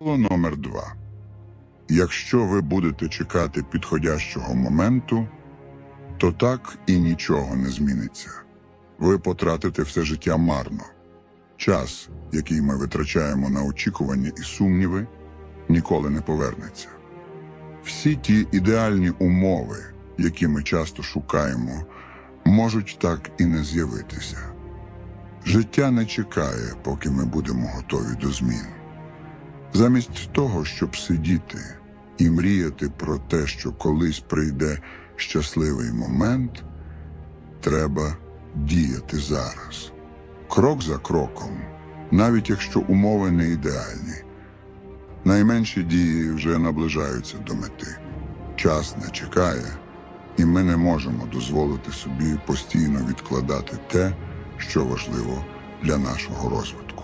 Номер два. Якщо ви будете чекати підходящого моменту, то так і нічого не зміниться. Ви потратите все життя марно. Час, який ми витрачаємо на очікування і сумніви, ніколи не повернеться. Всі ті ідеальні умови, які ми часто шукаємо, можуть так і не з'явитися. Життя не чекає, поки ми будемо готові до змін. Замість того, щоб сидіти і мріяти про те, що колись прийде щасливий момент, треба діяти зараз. Крок за кроком, навіть якщо умови не ідеальні. Найменші дії вже наближаються до мети. Час не чекає, і ми не можемо дозволити собі постійно відкладати те, що важливо для нашого розвитку.